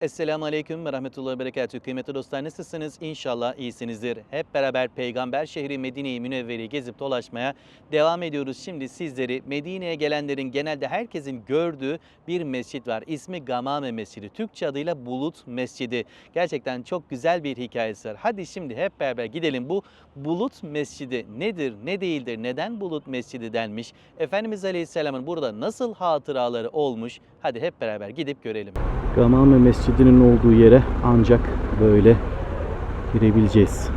Esselamu Aleyküm ve Rahmetullahi ve Berekatühü. Kıymetli dostlar nasılsınız? İnşallah iyisinizdir. Hep beraber Peygamber şehri Medine-i Münevvere'yi gezip dolaşmaya devam ediyoruz. Şimdi sizleri Medine'ye gelenlerin genelde herkesin gördüğü bir mescit var. İsmi Gamame Mescidi. Türkçe adıyla Bulut Mescidi. Gerçekten çok güzel bir hikayesi var. Hadi şimdi hep beraber gidelim. Bu Bulut Mescidi nedir, ne değildir, neden Bulut Mescidi denmiş? Efendimiz Aleyhisselam'ın burada nasıl hatıraları olmuş? Hadi hep beraber gidip görelim. Gamame Mescidi'nin olduğu yere ancak böyle girebileceğiz.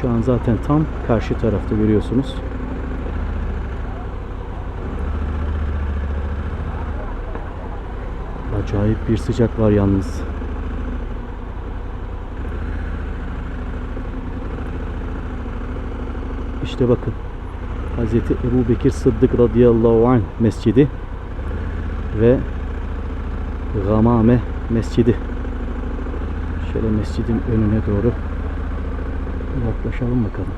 Şu an zaten tam karşı tarafta görüyorsunuz. Acayip bir sıcak var yalnız. İşte bakın. Hazreti Ebu Bekir Sıddık radıyallahu anh mescidi ve Gamame Mescidi. Şöyle mescidin önüne doğru yaklaşalım bakalım.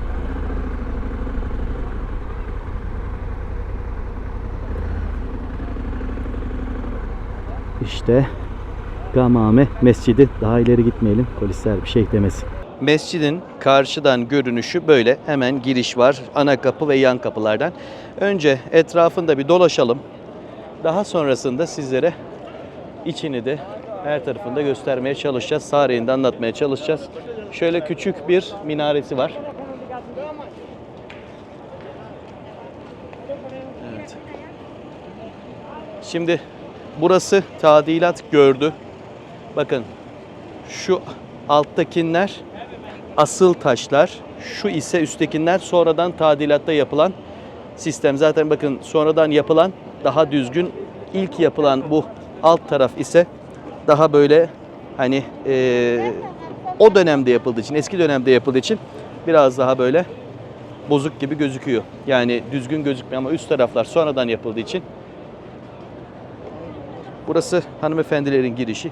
İşte Gamame Mescidi. Daha ileri gitmeyelim. Polisler bir şey demesin. Mescidin karşıdan görünüşü böyle. Hemen giriş var. Ana kapı ve yan kapılardan. Önce etrafında bir dolaşalım. Daha sonrasında sizlere içini de her tarafında göstermeye çalışacağız. Tarihini de anlatmaya çalışacağız. Şöyle küçük bir minaresi var. Evet. Şimdi burası tadilat gördü. Bakın şu alttakiler asıl taşlar, şu ise üsttekiler sonradan tadilatta yapılan sistem. Zaten bakın sonradan yapılan daha düzgün, ilk yapılan bu alt taraf ise daha böyle hani eee, o dönemde yapıldığı için, eski dönemde yapıldığı için biraz daha böyle bozuk gibi gözüküyor. Yani düzgün gözükmüyor ama üst taraflar sonradan yapıldığı için. Burası hanımefendilerin girişi.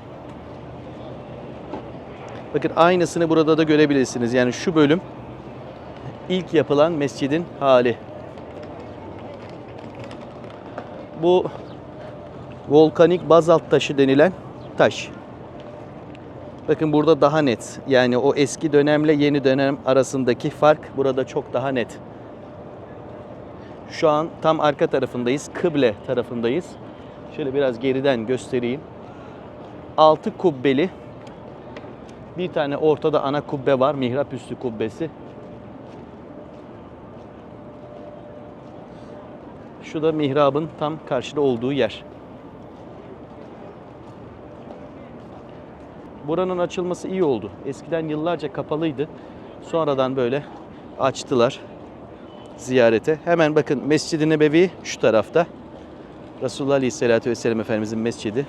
Bakın aynısını burada da görebilirsiniz. Yani şu bölüm ilk yapılan mescidin hali. Bu volkanik bazalt taşı denilen taş. Bakın burada daha net. Yani o eski dönemle yeni dönem arasındaki fark burada çok daha net. Şu an tam arka tarafındayız. Kıble tarafındayız. Şöyle biraz geriden göstereyim. Altı kubbeli bir tane ortada ana kubbe var. Mihrap üstü kubbesi. Şu da mihrabın tam karşıda olduğu yer. Buranın açılması iyi oldu. Eskiden yıllarca kapalıydı. Sonradan böyle açtılar ziyarete. Hemen bakın Mescid-i Nebevi şu tarafta. Resulullah Aleyhisselatü Vesselam Efendimizin mescidi.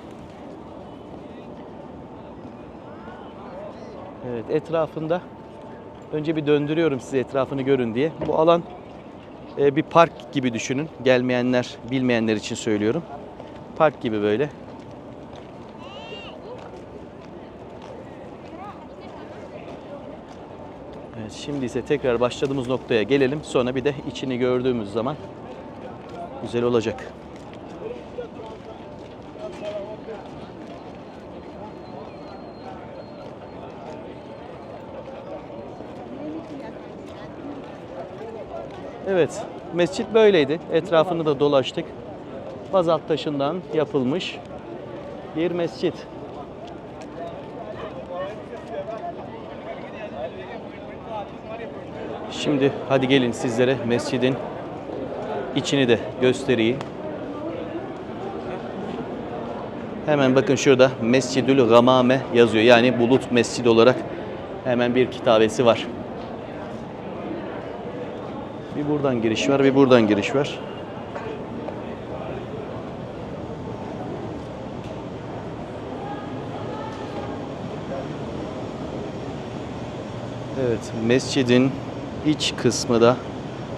Evet etrafında önce bir döndürüyorum size etrafını görün diye. Bu alan e, bir park gibi düşünün. Gelmeyenler, bilmeyenler için söylüyorum. Park gibi böyle. Evet, şimdi ise tekrar başladığımız noktaya gelelim. Sonra bir de içini gördüğümüz zaman güzel olacak. Evet, mescit böyleydi. Etrafını da dolaştık. Bazalt taşından yapılmış bir mescit. Şimdi hadi gelin sizlere mescidin içini de göstereyim. Hemen bakın şurada Mescidül Gamame yazıyor. Yani bulut mescidi olarak hemen bir kitabesi var. Bir buradan giriş var, bir buradan giriş var. Evet, mescidin iç kısmı da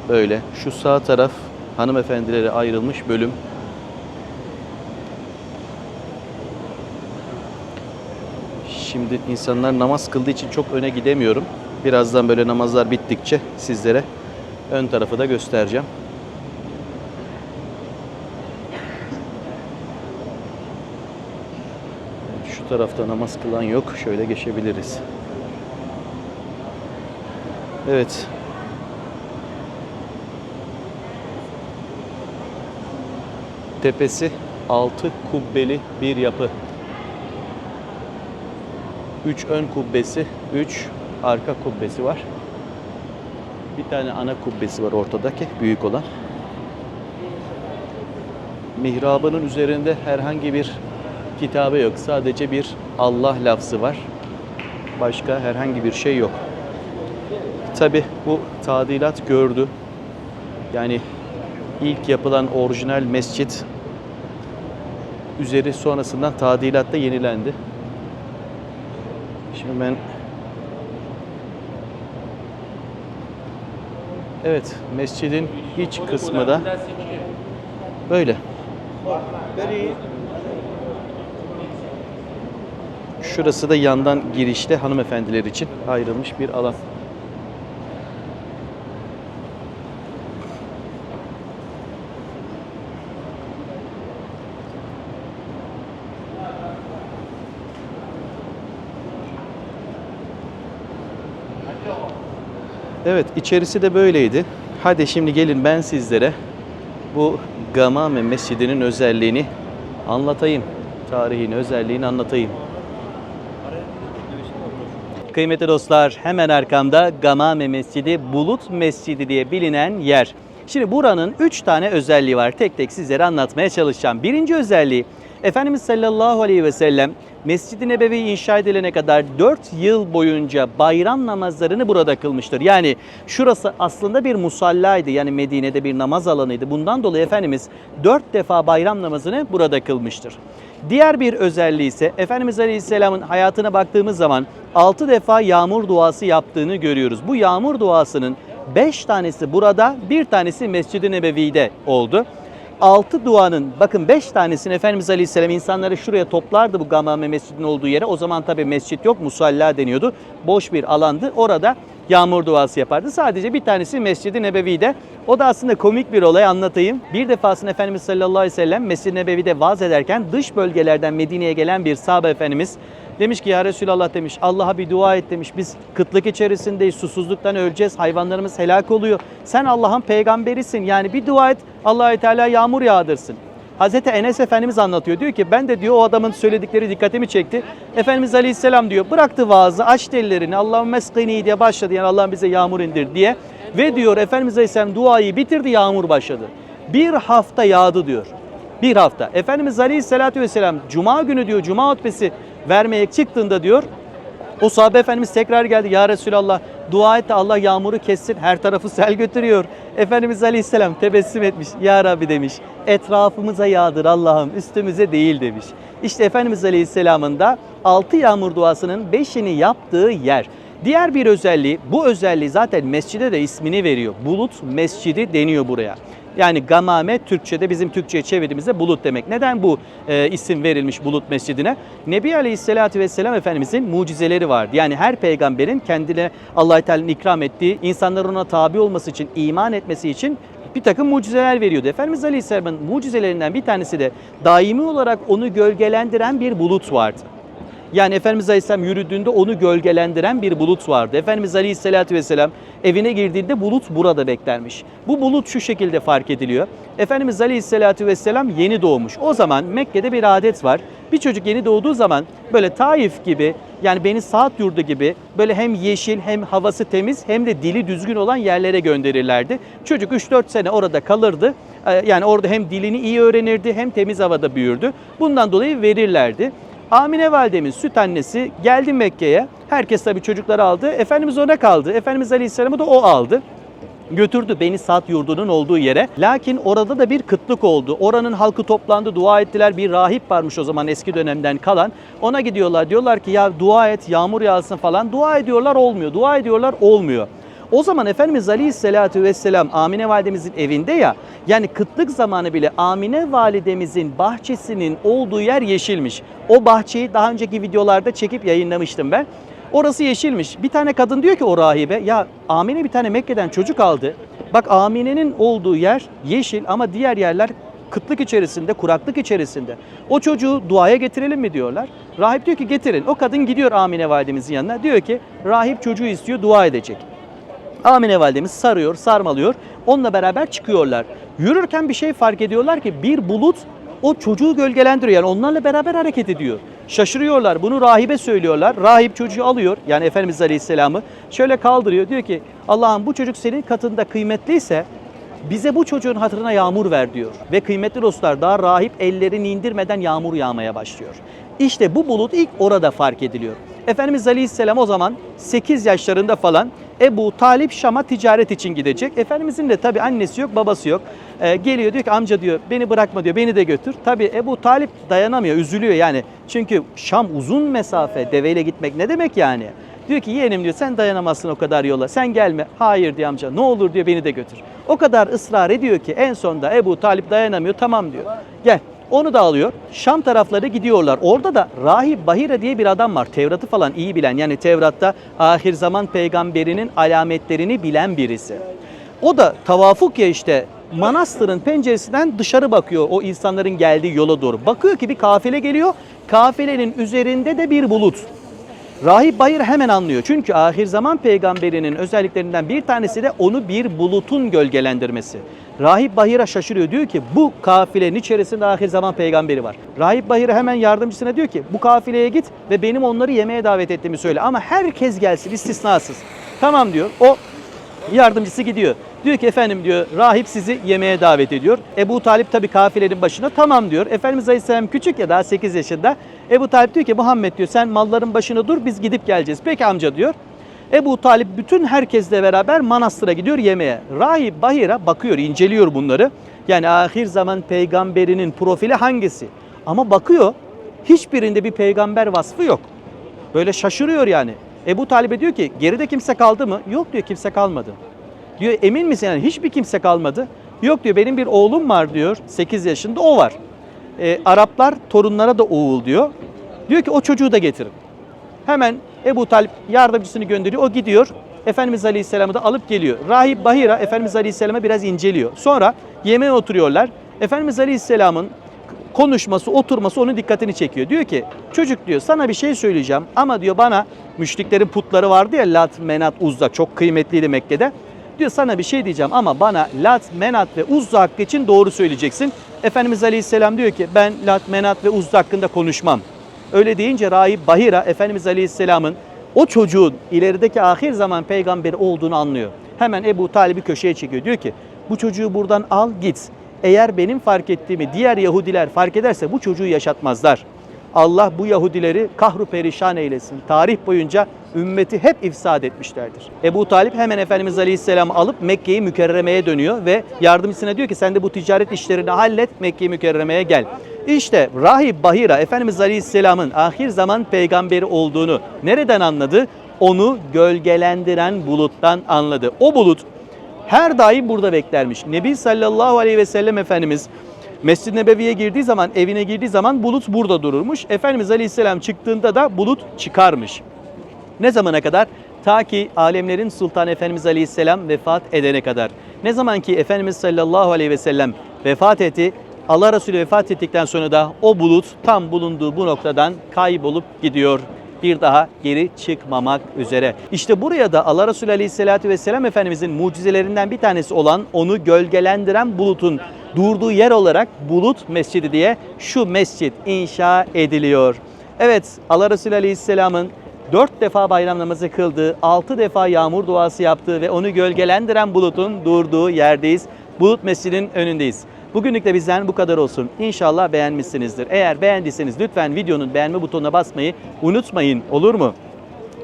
böyle. Şu sağ taraf hanımefendilere ayrılmış bölüm. Şimdi insanlar namaz kıldığı için çok öne gidemiyorum. Birazdan böyle namazlar bittikçe sizlere ön tarafı da göstereceğim. Şu tarafta namaz kılan yok. Şöyle geçebiliriz. Evet. Tepesi altı kubbeli bir yapı. 3 ön kubbesi, 3 arka kubbesi var. Bir tane ana kubbesi var ortadaki büyük olan. Mihrabının üzerinde herhangi bir kitabe yok. Sadece bir Allah lafzı var. Başka herhangi bir şey yok. Tabi bu tadilat gördü. Yani ilk yapılan orijinal mescit üzeri sonrasından tadilatta yenilendi. Şimdi ben Evet, mescidin iç kısmı da böyle. Şurası da yandan girişte hanımefendiler için ayrılmış bir alan. Evet, içerisi de böyleydi. Hadi şimdi gelin ben sizlere bu Gamame Mescidi'nin özelliğini anlatayım. Tarihin özelliğini anlatayım. Kıymetli dostlar hemen arkamda Gamame Mescidi, Bulut Mescidi diye bilinen yer. Şimdi buranın 3 tane özelliği var. Tek tek sizlere anlatmaya çalışacağım. Birinci özelliği Efendimiz sallallahu aleyhi ve sellem Mescid-i Nebevi inşa edilene kadar 4 yıl boyunca bayram namazlarını burada kılmıştır. Yani şurası aslında bir musallaydı. Yani Medine'de bir namaz alanıydı. Bundan dolayı Efendimiz 4 defa bayram namazını burada kılmıştır. Diğer bir özelliği ise Efendimiz Aleyhisselam'ın hayatına baktığımız zaman 6 defa yağmur duası yaptığını görüyoruz. Bu yağmur duasının 5 tanesi burada, bir tanesi Mescid-i Nebevi'de oldu. 6 duanın bakın 5 tanesini Efendimiz Aleyhisselam insanları şuraya toplardı bu Gamame Mescid'in olduğu yere. O zaman tabi mescit yok musalla deniyordu. Boş bir alandı. Orada yağmur duası yapardı. Sadece bir tanesi Mescid-i Nebevi'de. O da aslında komik bir olay anlatayım. Bir defasında Efendimiz sallallahu aleyhi ve sellem Mescid-i Nebevi'de vaaz ederken dış bölgelerden Medine'ye gelen bir sahabe efendimiz Demiş ki ya Resulallah demiş Allah'a bir dua et demiş. Biz kıtlık içerisindeyiz, susuzluktan öleceğiz, hayvanlarımız helak oluyor. Sen Allah'ın peygamberisin yani bir dua et allah Teala yağmur yağdırsın. Hazreti Enes Efendimiz anlatıyor. Diyor ki ben de diyor o adamın söyledikleri dikkatimi çekti. Efendimiz Aleyhisselam diyor bıraktı vaazı açtı ellerini Allah'ın meskini diye başladı. Yani Allah'ım bize yağmur indir diye. Ve diyor Efendimiz Aleyhisselam duayı bitirdi yağmur başladı. Bir hafta yağdı diyor. Bir hafta. Efendimiz Aleyhisselatü Vesselam Cuma günü diyor Cuma hutbesi vermeye çıktığında diyor o sahabe efendimiz tekrar geldi. Ya Resulallah dua et de Allah yağmuru kessin. Her tarafı sel götürüyor. Efendimiz Aleyhisselam tebessüm etmiş. Ya Rabbi demiş. Etrafımıza yağdır Allah'ım üstümüze değil demiş. İşte Efendimiz Aleyhisselam'ın da 6 yağmur duasının 5'ini yaptığı yer. Diğer bir özelliği, bu özelliği zaten mescide de ismini veriyor. Bulut Mescidi deniyor buraya. Yani gamame Türkçe'de bizim Türkçe'ye çevirdiğimizde bulut demek. Neden bu e, isim verilmiş bulut mescidine? Nebi Aleyhisselatü Vesselam Efendimizin mucizeleri vardı. Yani her peygamberin kendine allah Teala'nın ikram ettiği, insanların ona tabi olması için, iman etmesi için bir takım mucizeler veriyordu. Efendimiz Aleyhisselam'ın mucizelerinden bir tanesi de daimi olarak onu gölgelendiren bir bulut vardı. Yani Efendimiz Aleyhisselam yürüdüğünde onu gölgelendiren bir bulut vardı. Efendimiz Aleyhisselatü Vesselam evine girdiğinde bulut burada beklermiş. Bu bulut şu şekilde fark ediliyor. Efendimiz Aleyhisselatü Vesselam yeni doğmuş. O zaman Mekke'de bir adet var. Bir çocuk yeni doğduğu zaman böyle Taif gibi yani Beni Saat yurdu gibi böyle hem yeşil hem havası temiz hem de dili düzgün olan yerlere gönderirlerdi. Çocuk 3-4 sene orada kalırdı. Ee, Yani orada hem dilini iyi öğrenirdi hem temiz havada büyürdü. Bundan dolayı verirlerdi. Amine validemiz süt annesi geldi Mekke'ye. Herkes tabii çocukları aldı. Efendimiz ona kaldı. Efendimiz Aleyhisselam'ı da o aldı götürdü beni Saat yurdunun olduğu yere. Lakin orada da bir kıtlık oldu. Oranın halkı toplandı, dua ettiler. Bir rahip varmış o zaman eski dönemden kalan. Ona gidiyorlar. Diyorlar ki ya dua et, yağmur yağsın falan. Dua ediyorlar olmuyor. Dua ediyorlar olmuyor. O zaman Efendimiz Aleyhisselatü Vesselam Amine validemizin evinde ya yani kıtlık zamanı bile Amine validemizin bahçesinin olduğu yer yeşilmiş. O bahçeyi daha önceki videolarda çekip yayınlamıştım ben. Orası yeşilmiş. Bir tane kadın diyor ki o rahibe ya Amine bir tane Mekke'den çocuk aldı. Bak Amine'nin olduğu yer yeşil ama diğer yerler kıtlık içerisinde, kuraklık içerisinde. O çocuğu duaya getirelim mi diyorlar. Rahip diyor ki getirin. O kadın gidiyor Amine validemizin yanına. Diyor ki rahip çocuğu istiyor, dua edecek. Amine validemiz sarıyor, sarmalıyor. Onunla beraber çıkıyorlar. Yürürken bir şey fark ediyorlar ki bir bulut o çocuğu gölgelendiriyor. Yani onlarla beraber hareket ediyor. Şaşırıyorlar. Bunu rahibe söylüyorlar. Rahip çocuğu alıyor. Yani Efendimiz Aleyhisselam'ı şöyle kaldırıyor. Diyor ki Allah'ım bu çocuk senin katında kıymetliyse bize bu çocuğun hatırına yağmur ver diyor. Ve kıymetli dostlar daha rahip ellerini indirmeden yağmur yağmaya başlıyor. İşte bu bulut ilk orada fark ediliyor. Efendimiz Aleyhisselam o zaman 8 yaşlarında falan Ebu Talip Şam'a ticaret için gidecek. Efendimizin de tabi annesi yok, babası yok. Ee, geliyor diyor ki amca diyor beni bırakma diyor, beni de götür. Tabi Ebu Talip dayanamıyor, üzülüyor yani. Çünkü Şam uzun mesafe, deveyle gitmek ne demek yani? Diyor ki yeğenim diyor sen dayanamazsın o kadar yola. Sen gelme. Hayır diyor amca ne olur diyor beni de götür. O kadar ısrar ediyor ki en sonunda Ebu Talip dayanamıyor. Tamam diyor. Gel. Onu da alıyor. Şam tarafları gidiyorlar. Orada da Rahip Bahira diye bir adam var. Tevrat'ı falan iyi bilen. Yani Tevrat'ta ahir zaman peygamberinin alametlerini bilen birisi. O da tavafuk ya işte manastırın penceresinden dışarı bakıyor o insanların geldiği yola doğru. Bakıyor ki bir kafile geliyor. Kafilenin üzerinde de bir bulut. Rahip Bayır hemen anlıyor. Çünkü ahir zaman peygamberinin özelliklerinden bir tanesi de onu bir bulutun gölgelendirmesi. Rahip Bahir'a şaşırıyor. Diyor ki bu kafilenin içerisinde ahir zaman peygamberi var. Rahip Bahir hemen yardımcısına diyor ki bu kafileye git ve benim onları yemeğe davet ettiğimi söyle. Ama herkes gelsin istisnasız. Tamam diyor. O Yardımcısı gidiyor. Diyor ki efendim diyor rahip sizi yemeğe davet ediyor. Ebu Talip tabi kafilenin başına tamam diyor. Efendimiz Aleyhisselam küçük ya daha 8 yaşında. Ebu Talip diyor ki Muhammed diyor sen malların başına dur biz gidip geleceğiz. Peki amca diyor. Ebu Talip bütün herkesle beraber manastıra gidiyor yemeğe. Rahip Bahira bakıyor, inceliyor bunları. Yani ahir zaman peygamberinin profili hangisi? Ama bakıyor hiçbirinde bir peygamber vasfı yok. Böyle şaşırıyor yani. Ebu Talib'e diyor ki geride kimse kaldı mı? Yok diyor kimse kalmadı. Diyor emin misin yani hiçbir kimse kalmadı? Yok diyor benim bir oğlum var diyor 8 yaşında o var. Ee, Araplar torunlara da oğul diyor. Diyor ki o çocuğu da getirin. Hemen Ebu Talip yardımcısını gönderiyor. O gidiyor. Efendimiz Aleyhisselam'ı da alıp geliyor. Rahip Bahira Efendimiz Aleyhisselam'a biraz inceliyor. Sonra yemeğe oturuyorlar. Efendimiz Aleyhisselam'ın konuşması, oturması onun dikkatini çekiyor. Diyor ki çocuk diyor sana bir şey söyleyeceğim ama diyor bana müşriklerin putları vardı ya Lat, Menat, Uzza çok kıymetliydi Mekke'de. Diyor sana bir şey diyeceğim ama bana Lat, Menat ve Uzza hakkı için doğru söyleyeceksin. Efendimiz Aleyhisselam diyor ki ben Lat, Menat ve Uzza hakkında konuşmam. Öyle deyince Rahip Bahira Efendimiz Aleyhisselam'ın o çocuğun ilerideki ahir zaman peygamberi olduğunu anlıyor. Hemen Ebu Talib'i köşeye çekiyor. Diyor ki bu çocuğu buradan al git. Eğer benim fark ettiğimi diğer Yahudiler fark ederse bu çocuğu yaşatmazlar. Allah bu Yahudileri kahru perişan eylesin. Tarih boyunca ümmeti hep ifsad etmişlerdir. Ebu Talip hemen Efendimiz Aleyhisselam'ı alıp Mekke'yi mükerremeye dönüyor ve yardımcısına diyor ki sen de bu ticaret işlerini hallet Mekke'yi mükerremeye gel. İşte Rahip Bahira Efendimiz Aleyhisselam'ın ahir zaman peygamberi olduğunu nereden anladı? Onu gölgelendiren buluttan anladı. O bulut her daim burada beklermiş. Nebi sallallahu aleyhi ve sellem Efendimiz Mescid-i Nebevi'ye girdiği zaman, evine girdiği zaman bulut burada dururmuş. Efendimiz Aleyhisselam çıktığında da bulut çıkarmış. Ne zamana kadar? Ta ki alemlerin Sultan Efendimiz Aleyhisselam vefat edene kadar. Ne zaman ki Efendimiz sallallahu aleyhi ve sellem vefat etti, Allah Resulü vefat ettikten sonra da o bulut tam bulunduğu bu noktadan kaybolup gidiyor bir daha geri çıkmamak üzere. İşte buraya da Allah Resulü Aleyhisselatü Vesselam Efendimizin mucizelerinden bir tanesi olan onu gölgelendiren bulutun durduğu yer olarak Bulut Mescidi diye şu mescit inşa ediliyor. Evet Allah Resulü Aleyhisselam'ın dört defa bayram namazı kıldığı, altı defa yağmur duası yaptığı ve onu gölgelendiren bulutun durduğu yerdeyiz. Bulut Mescidinin önündeyiz. Bugünlük de bizden bu kadar olsun. İnşallah beğenmişsinizdir. Eğer beğendiyseniz lütfen videonun beğenme butonuna basmayı unutmayın olur mu?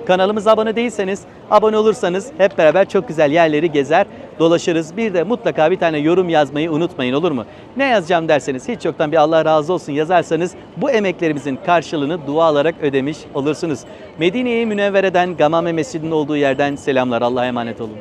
Kanalımıza abone değilseniz abone olursanız hep beraber çok güzel yerleri gezer dolaşırız. Bir de mutlaka bir tane yorum yazmayı unutmayın olur mu? Ne yazacağım derseniz hiç yoktan bir Allah razı olsun yazarsanız bu emeklerimizin karşılığını dua olarak ödemiş olursunuz. Medine-i Münevvere'den Gamame Mescidi'nin olduğu yerden selamlar. Allah'a emanet olun.